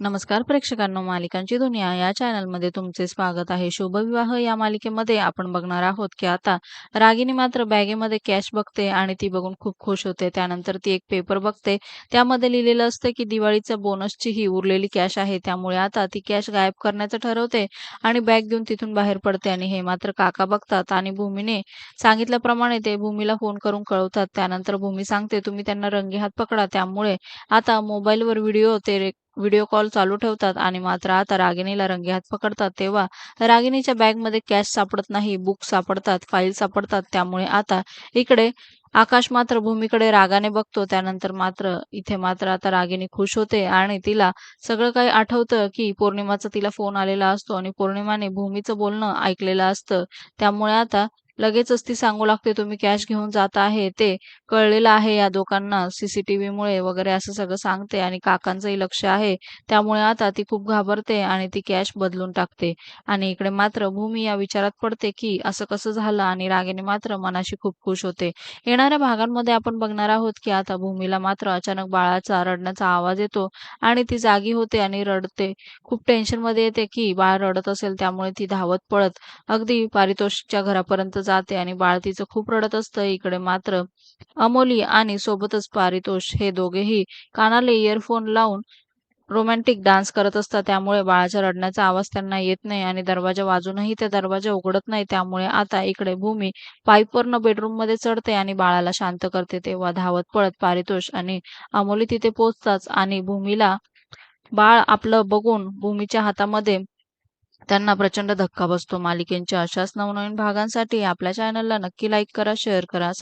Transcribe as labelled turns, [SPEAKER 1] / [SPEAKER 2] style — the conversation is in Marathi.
[SPEAKER 1] नमस्कार प्रेक्षकांनो मालिकांची दुनिया. या चॅनलमध्ये तुमचे स्वागत आहे. शुभविवाह या मालिकेमध्ये आपण बघणार आहोत की आता रागिनी मात्र बॅगेमध्ये कॅश बघते आणि ती बघून खूप खुश होते. त्यानंतर ती एक पेपर बघते. त्यामध्ये लिहिलेलं असतं की दिवाळीच्या बोनसची ही उरलेली कॅश आहे. त्यामुळे आता ती कॅश गायब करण्याचं ठरवते आणि बॅग घेऊन तिथून बाहेर पडते आणि हे मात्र काका बघतात आणि भूमीने सांगितल्याप्रमाणे ते भूमीला फोन करून कळवतात. त्यानंतर भूमी सांगते तुम्ही त्यांना रंगेहात पकडा. त्यामुळे आता मोबाईलवर व्हिडिओ ते रे- व्हिडिओ कॉल चालू ठेवतात आणि मात्र आता रागिणीला रंगेहात पकडतात. तेव्हा रागिणीच्या बॅगमध्ये कॅश सापडत नाही बुक सापडतात फाईल सापडतात. त्यामुळे आता इकडे आकाश मात्र भूमीकडे रागाने बघतो. त्यानंतर मात्र इथे मात्र आता रागिणी खुश होते आणि तिला सगळं काही आठवतं की पौर्णिमाचा तिला फोन आलेला असतो आणि पौर्णिमाने भूमीचं बोलणं ऐकलेलं असतं. त्यामुळे आता लगेचच ती सांगू लागते तुम्ही कॅश घेऊन जात आहे ते कळलेलं आहे या दोघांना. सीसीटीव्ही मुळे वगैरे असं सगळं सांगते आणि काकांचंही लक्ष आहे. त्यामुळे आता ती खूप घाबरते आणि ती कॅश बदलून टाकते. आणि इकडे मात्र भूमी या विचारात पडते की असं कसं झालं? आणि रागेने मात्र मनाशी खूप खुश होते. येणाऱ्या भागांमध्ये आपण बघणार आहोत की आता भूमीला मात्र अचानक बाळाचा रडण्याचा आवाज येतो आणि ती जागी होते आणि रडते. खूप टेन्शनमध्ये येते की बाळ रडत असेल त्यामुळे ती धावत पळत अगदी पारितोषिकच्या घरापर्यंत जाते आणि बाळ तिचं खूप रडत असतं इकडे मात्र. अमोली आणि सोबतच पारितोष हे दोघेही कानाला इयरफोन लावून रोमॅन्टिक डान्स करत असतात. त्यामुळे बाळाच्या रडण्याचा आवाज त्यांना येत नाही आणि दरवाजा वाजूनही ते दरवाजा उघडत नाही. त्यामुळे आता इकडे भूमी पाईपवरनं बेडरूममध्ये चढते आणि बाळाला शांत करते. तेव्हा धावत पळत पारितोष आणि अमोली तिथे पोहोचताच आणि भूमीला बाळ आपलं बघून भूमीच्या हातामध्ये त्यांना प्रचंड धक्का बसतो. मालिकेच्या अशाच नवनवीन भागांसाठी आपल्या चॅनलला नक्की लाईक करा शेअर करा.